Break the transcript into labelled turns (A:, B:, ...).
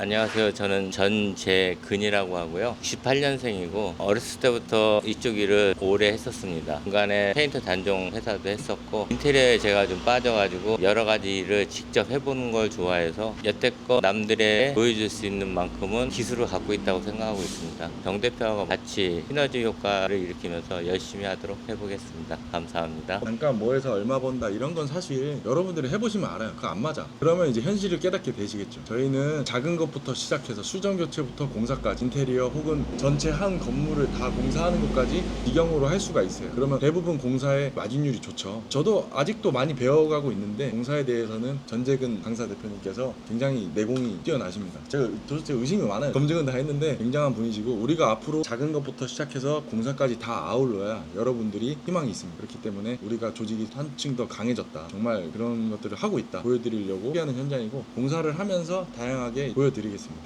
A: 안녕하세요. 저는 전재근이라고 하고요. 98년생이고 어렸을 때부터 이쪽 일을 오래 했었습니다. 중간에 페인트 단종 회사도 했었고 인테리어에 제가 좀 빠져가지고 여러 가지 일을 직접 해보는 걸 좋아해서 여태껏 남들의 보여줄 수 있는 만큼은 기술을 갖고 있다고 생각하고 있습니다. 정 대표하고 같이 시너지 효과를 일으키면서 열심히 하도록 해보겠습니다. 감사합니다.
B: 잠깐 뭐 해서 얼마 번다 이런 건 사실 여러분들이 해보시면 알아요. 그거 안 맞아. 그러면 이제 현실을 깨닫게 되시겠죠. 저희는 작은 것부터 시작해서 수정 교체부터 공사까지 인테리어 혹은 전체 한 건물을 다 공사하는 것까지 이경으로 할 수가 있어요. 그러면 대부분 공사의 마진율이 좋죠. 저도 아직도 많이 배워가고 있는데 공사에 대해서는 전재근 강사 대표님께서 굉장히 내공이 뛰어나십니다. 제가 도대체 의심이 많아요. 검증은 다 했는데 굉장한 분이시고 우리가 앞으로 작은 것부터 시작해서 공사까지 다 아울러야 여러분들이 희망이 있습니다. 그렇기 때문에 우리가 조직이 한층 더 강해졌다. 정말 그런 것들을 하고 있다. 보여드리려고 하는 현장이고 공사를 하면서 다양하게 보여 드리겠습니다.